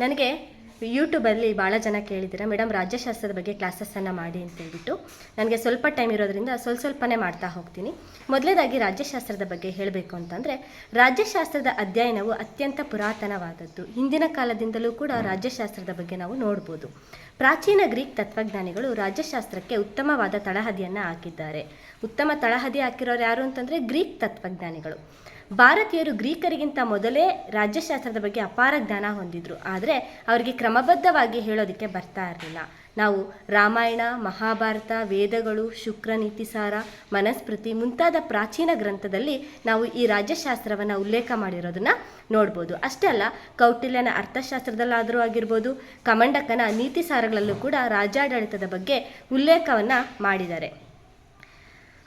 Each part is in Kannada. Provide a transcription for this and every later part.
ನನಗೆ ಯೂಟ್ಯೂಬಲ್ಲಿ ಭಾಳ ಜನ ಕೇಳಿದ್ದೀರಾ, ಮೇಡಮ್, ರಾಜ್ಯಶಾಸ್ತ್ರದ ಬಗ್ಗೆ ಕ್ಲಾಸಸ್ಸನ್ನು ಮಾಡಿ ಅಂತ ಹೇಳಿಬಿಟ್ಟು ನನಗೆ ಸ್ವಲ್ಪ ಟೈಮ್ ಇರೋದ್ರಿಂದ ಸ್ವಲ್ಪ ಸ್ವಲ್ಪನೇ ಮಾಡ್ತಾ ಹೋಗ್ತೀನಿ. ಮೊದಲೇದಾಗಿ ರಾಜ್ಯಶಾಸ್ತ್ರದ ಬಗ್ಗೆ ಹೇಳಬೇಕು ಅಂತಂದರೆ, ರಾಜ್ಯಶಾಸ್ತ್ರದ ಅಧ್ಯಯನವು ಅತ್ಯಂತ ಪುರಾತನವಾದದ್ದು. ಹಿಂದಿನ ಕಾಲದಿಂದಲೂ ಕೂಡ ರಾಜ್ಯಶಾಸ್ತ್ರದ ಬಗ್ಗೆ ನಾವು ನೋಡ್ಬೋದು. ಪ್ರಾಚೀನ ಗ್ರೀಕ್ ತತ್ವಜ್ಞಾನಿಗಳು ರಾಜ್ಯಶಾಸ್ತ್ರಕ್ಕೆ ಉತ್ತಮವಾದ ತಳಹದಿಯನ್ನು ಹಾಕಿದ್ದಾರೆ. ಉತ್ತಮ ತಳಹದಿ ಹಾಕಿರೋರು ಯಾರು ಅಂತಂದರೆ ಗ್ರೀಕ್ ತತ್ವಜ್ಞಾನಿಗಳು. ಭಾರತೀಯರು ಗ್ರೀಕರಿಗಿಂತ ಮೊದಲೇ ರಾಜ್ಯಶಾಸ್ತ್ರದ ಬಗ್ಗೆ ಅಪಾರ ಜ್ಞಾನ ಹೊಂದಿದ್ರು. ಆದರೆ ಅವರಿಗೆ ಕ್ರಮಬದ್ಧವಾಗಿ ಹೇಳೋದಕ್ಕೆ ಬರ್ತಾ ಇರಲಿಲ್ಲ. ನಾವು ರಾಮಾಯಣ, ಮಹಾಭಾರತ, ವೇದಗಳು, ಶುಕ್ರ, ನೀತಿಸಾರ, ಮನಸ್ಮೃತಿ ಮುಂತಾದ ಪ್ರಾಚೀನ ಗ್ರಂಥದಲ್ಲಿ ನಾವು ಈ ರಾಜ್ಯಶಾಸ್ತ್ರವನ್ನು ಉಲ್ಲೇಖ ಮಾಡಿರೋದನ್ನ ನೋಡ್ಬೋದು. ಅಷ್ಟೇ ಅಲ್ಲ, ಕೌಟಿಲ್ಯನ ಅರ್ಥಶಾಸ್ತ್ರದಲ್ಲಾದರೂ ಆಗಿರ್ಬೋದು, ಕಮಂಡಕನ ನೀತಿಸಾರಗಳಲ್ಲೂ ಕೂಡ ರಾಜ್ಯಾಡಳಿತದ ಬಗ್ಗೆ ಉಲ್ಲೇಖವನ್ನು ಮಾಡಿದ್ದಾರೆ.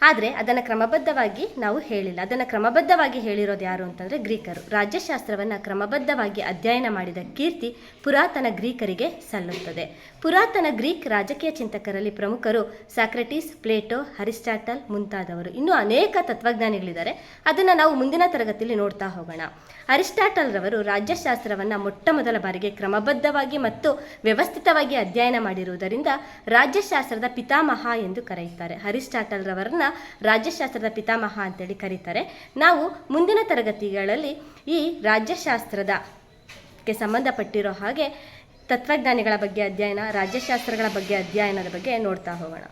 ಆದರೆ ಅದನ್ನು ಕ್ರಮಬದ್ಧವಾಗಿ ನಾವು ಹೇಳಿಲ್ಲ. ಅದನ್ನು ಕ್ರಮಬದ್ಧವಾಗಿ ಹೇಳಿರೋದು ಯಾರು ಅಂತಂದರೆ ಗ್ರೀಕರು. ರಾಜ್ಯಶಾಸ್ತ್ರವನ್ನು ಕ್ರಮಬದ್ಧವಾಗಿ ಅಧ್ಯಯನ ಮಾಡಿದ ಕೀರ್ತಿ ಪುರಾತನ ಗ್ರೀಕರಿಗೆ ಸಲ್ಲುತ್ತದೆ. ಪುರಾತನ ಗ್ರೀಕ್ ರಾಜಕೀಯ ಚಿಂತಕರಲ್ಲಿ ಪ್ರಮುಖರು ಸಾಕ್ರೆಟಿಸ್, ಪ್ಲೇಟೋ, ಅರಿಸ್ಟಾಟಲ್ ಮುಂತಾದವರು. ಇನ್ನೂ ಅನೇಕ ತತ್ವಜ್ಞಾನಿಗಳಿದ್ದಾರೆ. ಅದನ್ನು ನಾವು ಮುಂದಿನ ತರಗತಿಯಲ್ಲಿ ನೋಡ್ತಾ ಹೋಗೋಣ. ಅರಿಸ್ಟಾಟಲ್ ರವರು ರಾಜ್ಯಶಾಸ್ತ್ರವನ್ನು ಮೊಟ್ಟ ಮೊದಲ ಬಾರಿಗೆ ಕ್ರಮಬದ್ಧವಾಗಿ ಮತ್ತು ವ್ಯವಸ್ಥಿತವಾಗಿ ಅಧ್ಯಯನ ಮಾಡಿರುವುದರಿಂದ ರಾಜ್ಯಶಾಸ್ತ್ರದ ಪಿತಾಮಹ ಎಂದು ಕರೆಯುತ್ತಾರೆ. ಅರಿಸ್ಟಾಟಲ್ ರವರನ್ನ ರಾಜ್ಯಶಾಸ್ತ್ರದ ಪಿತಾಮಹ ಅಂತೇಳಿ ಕರೀತಾರೆ. ನಾವು ಮುಂದಿನ ತರಗತಿಗಳಲ್ಲಿ ಈ ರಾಜ್ಯಶಾಸ್ತ್ರದ ಕ್ಕೆ ಸಂಬಂಧಪಟ್ಟಿರೋ ಹಾಗೆ ತತ್ವಜ್ಞಾನಿಗಳ ಬಗ್ಗೆ ಅಧ್ಯಯನ, ರಾಜ್ಯಶಾಸ್ತ್ರಗಳ ಬಗ್ಗೆ ಅಧ್ಯಯನದ ಬಗ್ಗೆ ನೋಡ್ತಾ ಹೋಗೋಣ.